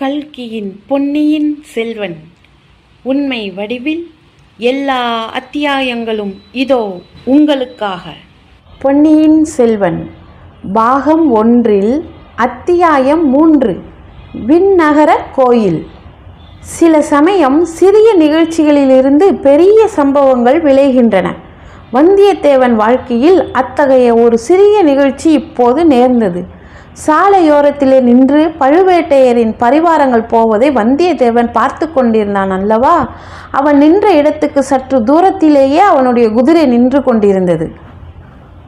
கல்கியின் பொன்னியின் செல்வன். உண்மை வடிவில் எல்லா அத்தியாயங்களும் இதோ உங்களுக்காக. பொன்னியின் செல்வன் பாகம் ஒன்றில் அத்தியாயம் மூன்று விண்ணகர கோயில். சில சமயம் சிறிய நிகழ்ச்சிகளிலிருந்து பெரிய சம்பவங்கள் விளைகின்றன. வந்தியத்தேவன் வாழ்க்கையில் அத்தகைய ஒரு சிறிய நிகழ்ச்சி இப்போது நேர்ந்தது. சாலையோரத்திலே நின்று பழுவேட்டையரின் பரிவாரங்கள் போவதை வந்தியத்தேவன் பார்த்து கொண்டிருந்தான் அல்லவா? அவன் நின்ற இடத்துக்கு சற்று தூரத்திலேயே அவனுடைய குதிரை நின்று கொண்டிருந்தது.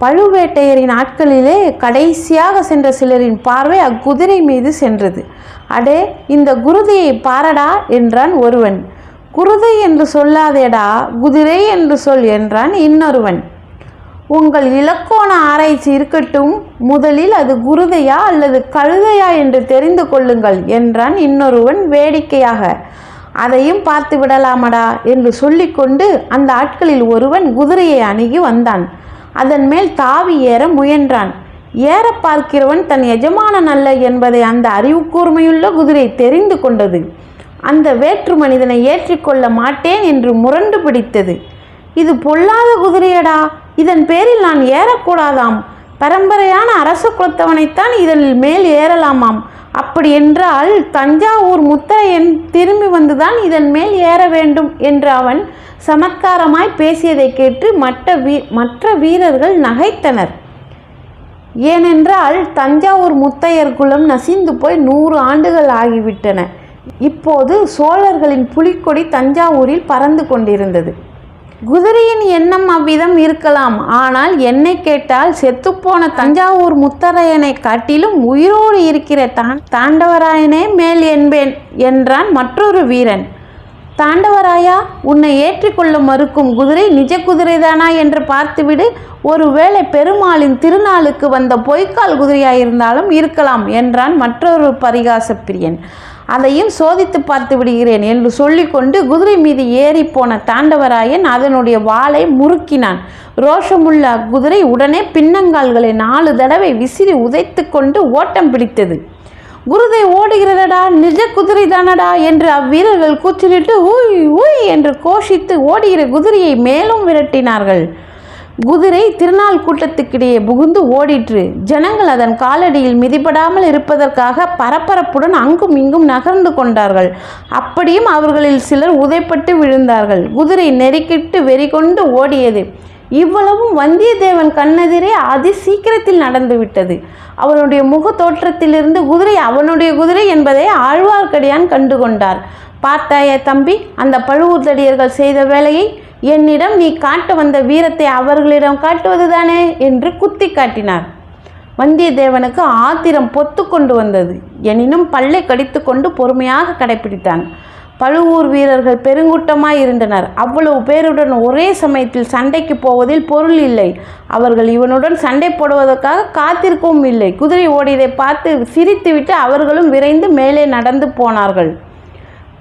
பழுவேட்டையரின் ஆட்களிலே கடைசியாக சென்ற சிலரின் பார்வை அக்குதிரை மீது சென்றது. அடே இந்த குருதியை பாரடா என்றான் ஒருவன். குருதை என்று சொல்லாதேடா குதிரை என்று சொல் என்றான் இன்னொருவன். உங்கள் இலக்கோண ஆராய்ச்சி இருக்கட்டும். முதலில் அது குருதையா அல்லது கழுதையா என்று தெரிந்து கொள்ளுங்கள் என்றான் இன்னொருவன் வேடிக்கையாக. அதையும் பார்த்து விடலாமடா என்று சொல்லிக்கொண்டு அந்த ஆட்களில் ஒருவன் குதிரையை அணுகி வந்தான். அதன் மேல் தாவி ஏற முயன்றான். ஏற பார்க்கிறவன் தன் எஜமானன் அல்ல என்பதை அந்த அறிவுக்கூர்மையுள்ள குதிரை தெரிந்து கொண்டது. அந்த வேற்று மனிதனை ஏற்றிக்கொள்ள மாட்டேன் என்று முரண்டு பிடித்தது. இது பொல்லாத குதிரையடா. இதன் பேரில் நான் ஏறக்கூடாதாம். பரம்பரையான அரச குலத்தவனைத்தான் இதன் மேல் ஏறலாமாம். அப்படி என்றால் தஞ்சாவூர் முத்தையன் திரும்பி வந்துதான் இதன் மேல் ஏற வேண்டும் என்று அவன் சமத்காரமாய் பேசியதை கேட்டு மற்ற வீ மற்ற வீரர்கள் நகைத்தனர். ஏனென்றால் தஞ்சாவூர் முத்தையர் குலம் நசிந்து போய் நூறு ஆண்டுகள் ஆகிவிட்டன. இப்போது சோழர்களின் புலிக்கொடி தஞ்சாவூரில் பறந்து கொண்டிருந்தது. குதிரையின் எண்ணம் அவ்விதம் இருக்கலாம். ஆனால் என்னை கேட்டால் செத்துப்போன தஞ்சாவூர் முத்தரையனை காட்டிலும் உயிரோடு இருக்கிற தான் தாண்டவராயனே மேல் என்பேன் என்றான் மற்றொரு வீரன். தாண்டவராயா உன்னை ஏற்றிக்கொள்ள மறுக்கும் குதிரை நிஜ குதிரைதானா என்று பார்த்துவிடு. ஒருவேளை பெருமாளின் திருநாளுக்கு வந்த பொய்க்கால் குதிரையாயிருந்தாலும் இருக்கலாம் என்றான் மற்றொரு பரிகாச பிரியன் அதையும் சோதித்து பார்த்து விடுகிறேன் என்று சொல்லிக்கொண்டு குதிரை மீது ஏறி போன தாண்டவராயன் அதனுடைய வாளை முறுக்கினான். ரோஷமுள்ள குதிரை உடனே பின்னங்கால்களை நாலு தடவை விசிறி உதைத்து கொண்டு ஓட்டம் பிடித்தது. குருதை ஓடுகிறதடா நிஜ குதிரை தானடா என்று அவ்வீரர்கள் கூச்சலிட்டு ஊய் ஊய் என்று கோஷித்து ஓடுகிற குதிரையை மேலும் விரட்டினார்கள். குதிரை திருநாள் கூட்டத்துக்கிடையே புகுந்து ஓடிற்று. ஜனங்கள் அதன் காலடியில் மிதிபடாமல் இருப்பதற்காக பரபரப்புடன் அங்கும் இங்கும் நகர்ந்து கொண்டார்கள். அப்படியும் அவர்களில் சிலர் உதைப்பட்டு விழுந்தார்கள். குதிரை நெருக்கிட்டு வெறிகொண்டு ஓடியது. இவ்வளவும் வந்தியத்தேவன் கண்ணெதிரே அதி சீக்கிரத்தில் நடந்துவிட்டது. அவனுடைய முக தோற்றத்திலிருந்து குதிரை அவனுடைய குதிரை என்பதை ஆழ்வார்க்கடியான் கண்டுகொண்டார். பார்த்தாய தம்பி அந்த பழுவூர்தடியர்கள் செய்த வேலையை என்னிடம் நீ காட்ட வந்த வீரத்தை அவர்களிடம் காட்டுவதுதானே என்று குத்தி காட்டினார். வந்தியத்தேவனுக்கு ஆத்திரம் பொத்து கொண்டு வந்தது. எனினும் பல்லை கடித்துக்கொண்டு பொறுமையாக கடைப்பிடித்தான். பழுவூர் வீரர்கள் பெருங்கூட்டமாய் இருந்தனர். அவ்வளவு பேருடன் ஒரே சமயத்தில் சண்டைக்கு போவதில் பொருள் இல்லை. அவர்கள் இவனுடன் சண்டை போடுவதற்காக காத்திருக்கவும் இல்லை. குதிரை ஓடியதை பார்த்து சிரித்துவிட்டு அவர்களும் விரைந்து மேலே நடந்து போனார்கள்.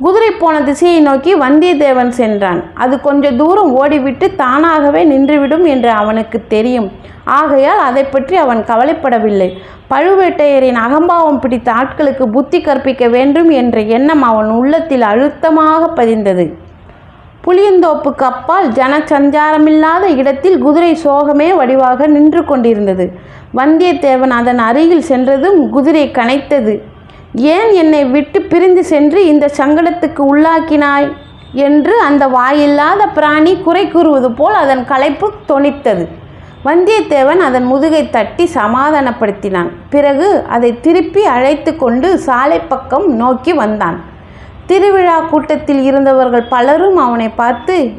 குதிரை போன திசையை நோக்கி வந்தியத்தேவன் சென்றான். அது கொஞ்ச தூரம் ஓடிவிட்டு தானாகவே நின்றுவிடும் என்று அவனுக்கு தெரியும். ஆகையால் அதை பற்றி அவன் கவலைப்படவில்லை. பழுவேட்டையரின் அகம்பாவம் பிடித்த ஆட்களுக்கு புத்தி கற்பிக்க வேண்டும் என்ற எண்ணம் அவன் உள்ளத்தில் அழுத்தமாக பதிந்தது. புளியந்தோப்புக்கு அப்பால் ஜனசஞ்சாரமில்லாத இடத்தில் குதிரை சோகமே வடிவாக நின்று கொண்டிருந்தது. வந்தியத்தேவன் அதன் அருகில் சென்றதும் குதிரை கனைத்தது. ஏன் என்னை விட்டு பிரிந்து சென்று இந்த சங்கடத்துக்கு உள்ளாக்கினாய்? என்று அந்த வாயில்லாத பிராணி குறை கூறுவது போல் அதன் களைப்பு தொனித்தது. வந்தியத்தேவன் அதன் முதுகை தட்டி சமாதானப்படுத்தினான். பிறகு அதை திருப்பி அழைத்து கொண்டு சாலை பக்கம் நோக்கி வந்தான். திருவிழா கூட்டத்தில் இருந்தவர்கள் பலரும் அவனை பார்த்து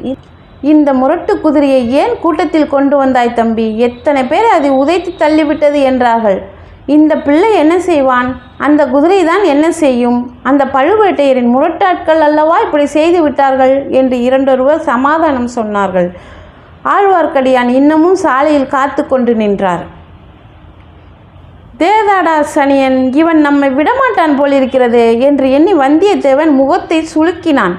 இந்த முரட்டு குதிரையை ஏன் கூட்டத்தில் கொண்டு வந்தாய் தம்பி? எத்தனை பேர் அதை உதைத்து தள்ளிவிட்டது? என்றார்கள். இந்த பிள்ளை என்ன செய்வான்? அந்த குதிரை தான் என்ன செய்யும்? அந்த பழுவேட்டையரின் முரட்டாட்கள் அல்லவா இப்படி செய்து விட்டார்கள்? என்று இரண்டொருவர் சமாதானம் சொன்னார்கள். ஆழ்வார்க்கடியான் இன்னமும் சாலையில் காத்து கொண்டு நின்றார். தேதாடா சனியன் இவன் நம்மை விடமாட்டான் போலிருக்கிறது என்று எண்ணி வந்தியத்தேவன் முகத்தை சுளுக்கினான்.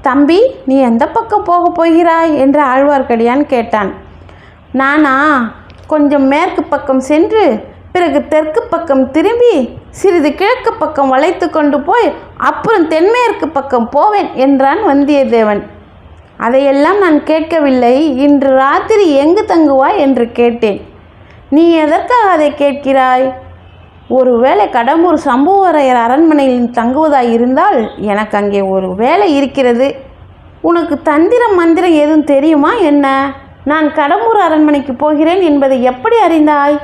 தம்பி நீ எந்த பக்கம் போகப் போகிறாய்? என்று ஆழ்வார்க்கடியான் கேட்டான். நானா? கொஞ்சம் மேற்கு பக்கம் சென்று பிறகு தெற்கு பக்கம் திரும்பி சிறிது கிழக்கு பக்கம் வளைத்து கொண்டு போய் அப்புறம் தென்மேற்கு பக்கம் போவேன் என்றான் வந்தியத்தேவன். அதையெல்லாம் நான் கேட்கவில்லை. இன்று ராத்திரி எங்கு தங்குவாய் என்று கேட்டேன். நீ எதற்காக அதை கேட்கிறாய்? ஒருவேளை கடம்பூர் சம்புவரையர் அரண்மனையில் தங்குவதாய் இருந்தால் எனக்கு அங்கே ஒரு வேலை இருக்கிறது. உனக்கு தந்திரம் மந்திரம் எதுவும் தெரியுமா என்ன? நான் கடம்பூர் அரண்மனைக்கு போகிறேன் என்பதை எப்படி அறிந்தாய்?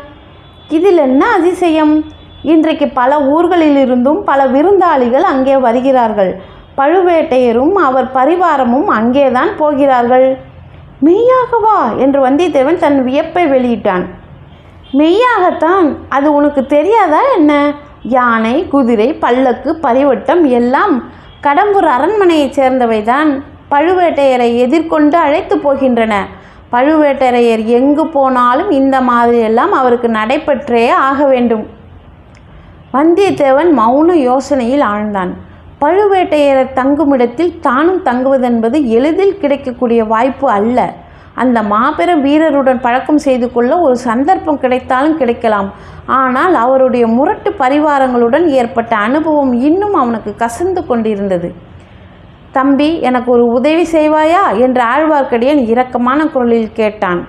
இதில் என்ன அதிசயம்? இன்றைக்கு பல ஊர்களிலிருந்தும் பல விருந்தாளிகள் அங்கே வருகிறார்கள். பழுவேட்டையரும் அவர் பரிவாரமும் அங்கேதான் போகிறார்கள். மெய்யாகவா? என்று வந்தியத்தேவன் தன் வியப்பை வெளியிட்டான். மெய்யாகத்தான்? அது உனக்கு தெரியாதா என்ன? யானை குதிரை பல்லக்கு பரிவட்டம் எல்லாம் கடம்பூர் அரண்மனையைச் சேர்ந்தவைதான். பழுவேட்டையரை எதிர்கொண்டு அழைத்து போகின்றன. பழுவேட்டரையர் எங்கு போனாலும் இந்த மாதிரியெல்லாம் அவருக்கு நடைபெற்றே ஆக வேண்டும். வந்தியத்தேவன் மௌன யோசனையில் ஆழ்ந்தான். பழுவேட்டையரர் தங்குமிடத்தில் தானும் தங்குவதென்பது எளிதில் கிடைக்கக்கூடிய வாய்ப்பு அல்ல. அந்த மாபெரும் வீரருடன் பழக்கம் செய்து கொள்ள ஒரு சந்தர்ப்பம் கிடைத்தாலும் கிடைக்கலாம். ஆனால் அவருடைய முரட்டு பரிவாரங்களுடன் ஏற்பட்ட அனுபவம் இன்னும் அவனுக்கு கசந்து கொண்டிருந்தது. தம்பி எனக்கு ஒரு உதவி செய்வாயா? என்று ஆழ்வார்க்கடியான் இரக்கமான குரலில் கேட்டான்.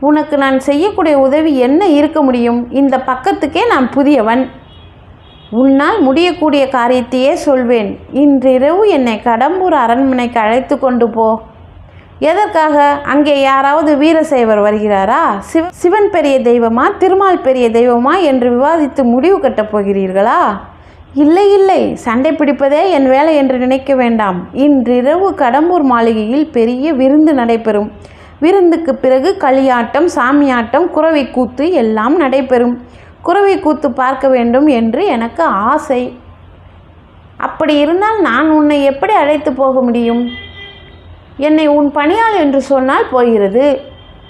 உனக்கு நான் செய்யக்கூடிய உதவி என்ன இருக்க முடியும்? இந்த பக்கத்துக்கே நான் புதியவன். உன்னால் முடியக்கூடிய காரியத்தையே சொல்வேன். இன்றிரவு என்னை கடம்பூர் அரண்மனைக்கு அழைத்து கொண்டு போ. எதற்காக? அங்கே யாராவது வீரசைவர் வருகிறாரா? சிவ சிவன் பெரிய தெய்வமா? திருமால் பெரிய தெய்வமா? என்று விவாதித்து முடிவு கட்டப் போகிறீர்களா? இல்லை இல்லை சண்டை பிடிப்பதே என் வேலை என்று நினைக்க வேண்டாம். இன்றிரவு கடம்பூர் மாளிகையில் பெரிய விருந்து நடைபெறும். விருந்துக்கு பிறகு களியாட்டம் சாமியாட்டம் குறவை கூத்து எல்லாம் நடைபெறும். குறவை கூத்து பார்க்க வேண்டும் என்று எனக்கு ஆசை. அப்படி இருந்தால் நான் உன்னை எப்படி அழைத்து போக முடியும்? என்னை உன் பணியாள் என்று சொன்னால் போகிறது.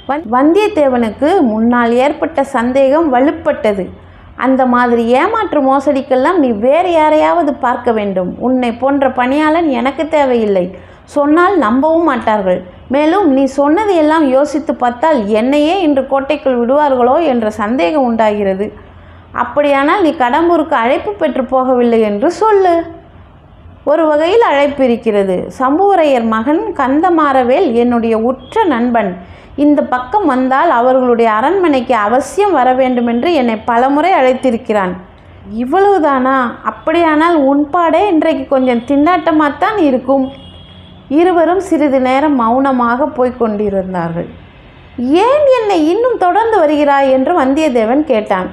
வந் வந்தியத்தேவனுக்கு முன்னால் ஏற்பட்ட சந்தேகம் வலுப்பட்டது. அந்த மாதிரி ஏமாற்று மோசடிக்கெல்லாம் நீ வேறு யாரையாவது பார்க்க வேண்டும். உன்னை போன்ற பணியாளன் எனக்கு தேவையில்லை. சொன்னால் நம்பவும் மாட்டார்கள். மேலும் நீ சொன்னது எல்லாம் யோசித்து பார்த்தால் என்னையே இன்று கோட்டைக்குள் விடுவார்களோ என்ற சந்தேகம் உண்டாகிறது. அப்படியானால் நீ கடம்பூருக்கு அழைப்பு பெற்று போகவில்லை என்று சொல்லு. ஒரு வகையில் அழைப்பு இருக்கிறது. சம்புவரையர் மகன் கந்தமாறவேல் என்னுடைய உற்ற நண்பன். இந்த பக்கம் வந்தால் அவர்களுடைய அரண்மனைக்கு அவசியம் வர வேண்டும் என்று என்னை பலமுறை அழைத்திருக்கிறான். இவ்வளவுதானா? அப்படியானால் உன்பாடே இன்றைக்கு கொஞ்சம் திண்டாட்டமாகத்தான் இருக்கும். இருவரும் சிறிது நேரம் மௌனமாக போய்கொண்டிருந்தார்கள் ஏன் என்னை இன்னும் தொடர்ந்து வருகிறாய்? என்று வந்தியத்தேவன் கேட்டான்.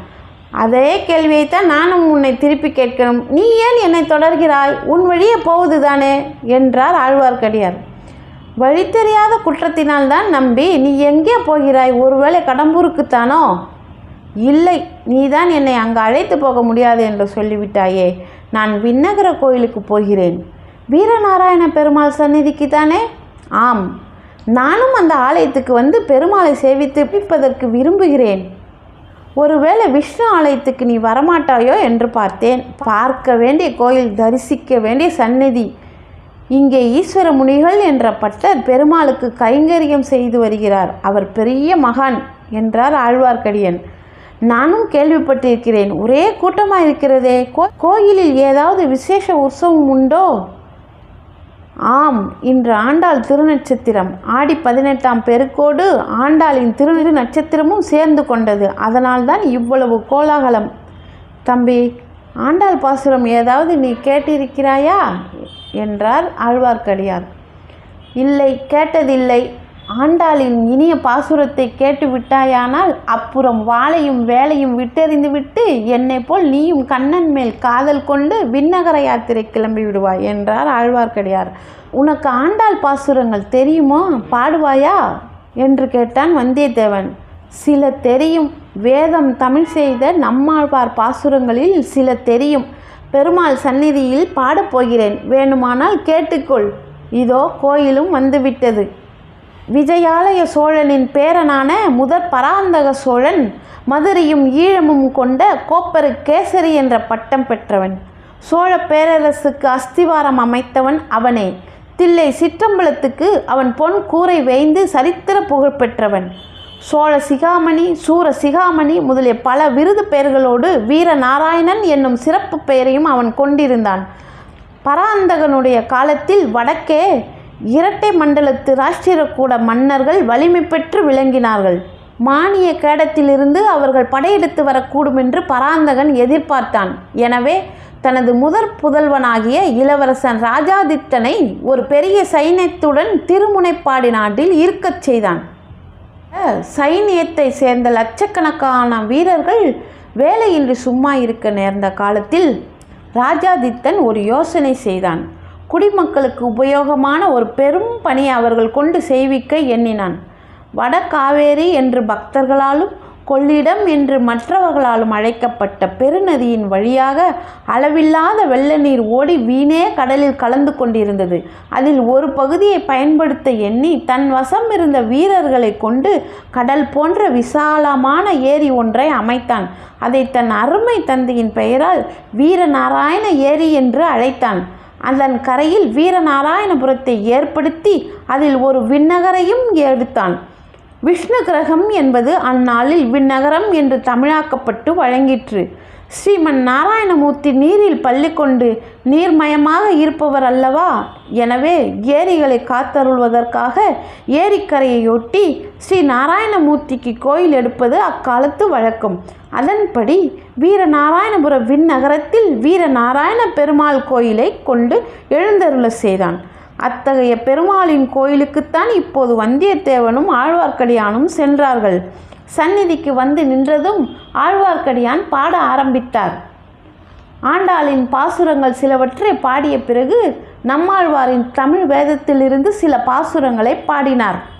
அதே கேள்வியைத்தான் நானும் உன்னை திருப்பி கேட்கணும். நீ ஏன் என்னை தொடர்கிறாய்? உன் வழியே போவது தானே என்றார் ஆழ்வார்க்கடியார். வழி தெரியாத குற்றத்தினால்தான் நம்பி நீ எங்கே போகிறாய்? ஒருவேளை கடம்பூருக்குத்தானோ? இல்லை நீதான் என்னை அங்கு அழைத்து போக முடியாது என்று சொல்லிவிட்டாயே. நான் விண்ணகர கோயிலுக்கு போகிறேன். வீரநாராயண பெருமாள் சந்நிதிக்கு தானே ஆம். நானும் அந்த ஆலயத்துக்கு வந்து பெருமாளை சேவித்து பிடிப்பதற்கு விரும்புகிறேன். ஒருவேளை விஷ்ணு ஆலயத்துக்கு நீ வரமாட்டாயோ? என்று பார்த்தேன். பார்க்க வேண்டிய கோயில் தரிசிக்க வேண்டிய சந்நிதி. இங்கே ஈஸ்வர முனிகள் என்ற பட்டர் பெருமாளுக்கு கைங்கரியம் செய்து வருகிறார். அவர் பெரிய மகான் என்றார் ஆழ்வார்க்கடியன். நானும் கேள்விப்பட்டிருக்கிறேன். ஒரே கூட்டமாக இருக்கிறதே. கோ கோயிலில் ஏதாவது விசேஷ உற்சவம் உண்டோ? ஆம் இன்று ஆண்டாள் திருநட்சத்திரம். ஆடி பதினெட்டாம் பெருக்கோடு ஆண்டாளின் திரு நட்சத்திரமும் சேர்ந்து கொண்டது. அதனால்தான் இவ்வளவு கோலாகலம். தம்பி ஆண்டாள் பாசுரம் ஏதாவது நீ கேட்டிருக்கிறாயா? என்றார் ஆழ்வார்க்கடியார் இல்லை கேட்டதில்லை. ஆண்டாளின் இனிய பாசுரத்தை கேட்டு விட்டாயானால் அப்புறம் வாளையும் வேலையும் விட்டெறிந்து விட்டு என்னை போல் நீயும் கண்ணன் மேல் காதல் கொண்டு விண்ணகர யாத்திரை கிளம்பி விடுவாய் என்றார் ஆழ்வார்க்கடியார். உனக்கு ஆண்டாள் பாசுரங்கள் தெரியுமோ? பாடுவாயா? என்று கேட்டான் வந்தியத்தேவன். சில தெரியும். வேதம் தமிழ் செய்த நம்மாழ்வார் பாசுரங்களில் சில தெரியும். பெருமாள் சந்நிதியில் பாடப்போகிறேன் வேணுமானால் கேட்டுக்கொள். இதோ கோயிலும் வந்துவிட்டது. விஜயாலய சோழனின் பேரனான முதற் பராந்தக சோழன் மதுரையும் ஈழமும் கொண்ட கோப்பரு கேசரி என்ற பட்டம் பெற்றவன். சோழ பேரரசுக்கு அஸ்திவாரம் அமைத்தவன் அவனே. தில்லை சிற்றம்பலத்துக்கு அவன் பொன் கூரை வேய்ந்து சரித்திர புகழ் பெற்றவன். சோழ சிகாமணி சூர சிகாமணி முதலிய பல விருது பெயர்களோடு வீர நாராயணன் என்னும் சிறப்பு பெயரையும் அவன் கொண்டிருந்தான். பராந்தகனுடைய காலத்தில் வடக்கே இரட்டை மண்டலத்து ராஷ்டிரக்கூட மன்னர்கள் வலிமை பெற்று விளங்கினார்கள். மானிய கேடத்திலிருந்து அவர்கள் படையெடுத்து வரக்கூடும் என்று பராந்தகன் எதிர்பார்த்தான். எனவே தனது முதற் புதல்வனாகிய இளவரசன் ராஜாதித்தனை ஒரு பெரிய சைன்யத்துடன் திருமுனைப்பாடி நாட்டில் இருக்கச் செய்தான். சைனியத்தை சேர்ந்த லட்சக்கணக்கான வீரர்கள் வேலையின்றி சும்மா இருக்க நேர்ந்த காலத்தில் ராஜாதித்தன் ஒரு யோசனை செய்தான். குடிமக்களுக்கு உபயோகமான ஒரு பெரும் பணியை அவர்கள் கொண்டு செய்விக்க எண்ணினான். வட காவேரி என்று பக்தர்களாலும் கொள்ளிடம் என்று மற்றவர்களாலும் அழைக்கப்பட்ட பெருநதியின் வழியாக அளவில்லாத வெள்ள நீர் ஓடி வீணே கடலில் கலந்து கொண்டிருந்தது. அதில் ஒரு பகுதியை பயன்படுத்த எண்ணி தன் வசம் இருந்த வீரர்களை கொண்டு கடல் போன்ற விசாலமான ஏரி ஒன்றை அமைத்தான். அதை தன் அருமை தந்தையின் பெயரால் வீரநாராயண ஏரி என்று அழைத்தான். அதன் கரையில் வீரநாராயணபுரத்தை ஏற்படுத்தி அதில் ஒரு விண்ணகரையும் எடுத்தான். விஷ்ணு கிரகம் என்பது அந்நாளில் விண்ணகரம் என்று தமிழாக்கப்பட்டு வழங்கிற்று. ஸ்ரீமன் நாராயணமூர்த்தி நீரில் பள்ளி கொண்டு நீர்மயமாக இருப்பவர் அல்லவா? எனவே ஏரிகளை காத்தருள்வதற்காக ஏரிக்கரையொட்டி ஸ்ரீ நாராயணமூர்த்திக்கு கோயில் எடுப்பது அக்காலத்து வழக்கம். அதன்படி வீரநாராயணபுர விண்ணகரத்தில் வீரநாராயண பெருமாள் கோயிலை கொண்டு எழுந்தருள செய்தான். அத்தகைய பெருமாளின் கோயிலுக்குத்தான் இப்போது வந்தியத்தேவனும் ஆழ்வார்க்கடியானும் சென்றார்கள். சந்நிதிக்கு வந்து நின்றதும் ஆழ்வார்க்கடியான் பாட ஆரம்பித்தார். ஆண்டாளின் பாசுரங்கள் சிலவற்றை பாடிய பிறகு நம்மாழ்வாரின் தமிழ் வேதத்திலிருந்து சில பாசுரங்களை பாடினார்.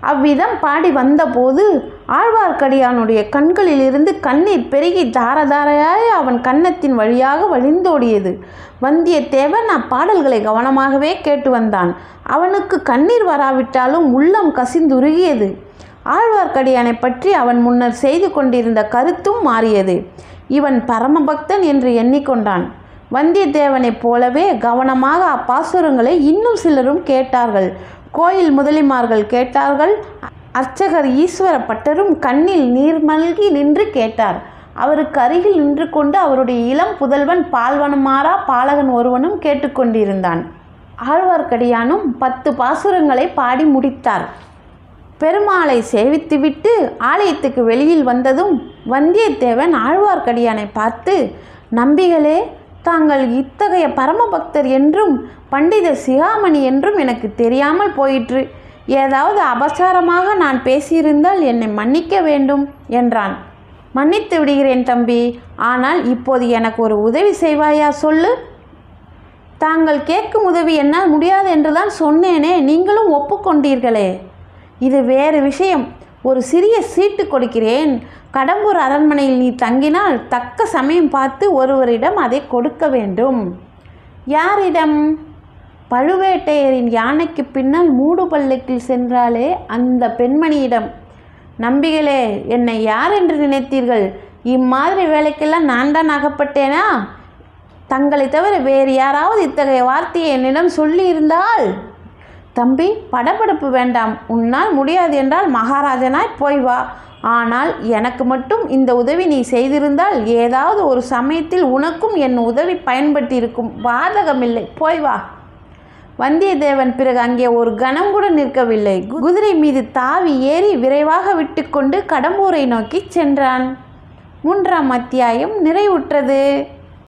அவ்விதம் பாடி வந்தபோது ஆழ்வார்க்கடியானுடைய கண்களிலிருந்து கண்ணீர் பெருகி தாரதாரையாய் அவன் கன்னத்தின் வழியாக வழிந்தோடியது. வந்தியத்தேவன் அப்பாடல்களை கவனமாகவே கேட்டு வந்தான். அவனுக்கு கண்ணீர் வராவிட்டாலும் உள்ளம் கசிந்துருகியது. ஆழ்வார்க்கடியானை பற்றி அவன் முன்னர் செய்து கொண்டிருந்த கருத்தும் மாறியது. இவன் பரமபக்தன் என்று எண்ணிக்கொண்டான். வந்தியத்தேவனைப் போலவே கவனமாக அப்பாசுரங்களை இன்னும் சிலரும் கேட்டார்கள். கோயில் முதலிமார்கள் கேட்டார்கள் அர்ச்சகர் ஈஸ்வர பட்டரும் கண்ணில் நீர் மல்கி நின்று கேட்டார். அவருக்கு அருகில் நின்று கொண்டு அவருடைய இளம் புதல்வன் பால்வனமாறா பாலகன் ஒருவனும் கேட்டுக்கொண்டிருந்தான் ஆழ்வார்க்கடியானும் பத்து பாசுரங்களை பாடி முடித்தார். பெருமாளை சேவித்துவிட்டு ஆலயத்துக்கு வெளியில் வந்ததும் வந்தியத்தேவன் ஆழ்வார்க்கடியானை பார்த்து நம்பிகளே தாங்கள் இத்தகைய பரமபக்தர் என்றும் பண்டித சிகாமணி என்றும் எனக்கு தெரியாமல் போயிற்று. ஏதாவது அபசாரமாக நான் பேசியிருந்தால் என்னை மன்னிக்க வேண்டும் என்றான். மன்னித்து விடுகிறேன் தம்பி ஆனால் இப்போது எனக்கு ஒரு உதவி செய்வாயா சொல்லு. தாங்கள் கேட்கும் உதவி என்னால் முடியாது என்றுதான் சொன்னேனே நீங்களும் ஒப்புக்கொண்டீர்களே. இது வேறு விஷயம். ஒரு சிறிய சீட்டு கொடுக்கிறேன். கடம்பூர் அரண்மனையில் நீ தங்கினால் தக்க சமயம் பார்த்து ஒருவரிடம் அதை கொடுக்க வேண்டும். யாரிடம்? பழுவேட்டையரின் யானைக்கு பின்னால் மூடு பல்லக்கில் சென்றாலே அந்த பெண்மணியிடம் நம்பிகளே என்னை யார் என்று நினைத்தீர்கள்? இம்மாதிரி வேலைக்கெல்லாம் நான் தான் அகப்பட்டேனா? தங்களை தவிர வேறு யாராவது இத்தகைய வார்த்தையை என்னிடம் சொல்லியிருந்தால்? தம்பி படபடப்பு வேண்டாம். உன்னால் முடியாது என்றால் மகாராஜனாய் போய் வா. ஆனால் எனக்கு மட்டும் இந்த உதவி நீ செய்திருந்தால் ஏதாவது ஒரு சமயத்தில் உனக்கும் என் உதவி பயன்பட்டிருக்கும். பாதகமில்லை போய் வா. வந்தியத்தேவன் பிறகு அங்கே ஒரு கணம் கூட நிற்கவில்லை. குதிரை மீது தாவி ஏறி விரைவாக விட்டுக்கொண்டு கடம்பூரை நோக்கி சென்றான். மூன்றாம் அத்தியாயம் நிறைவுற்றது.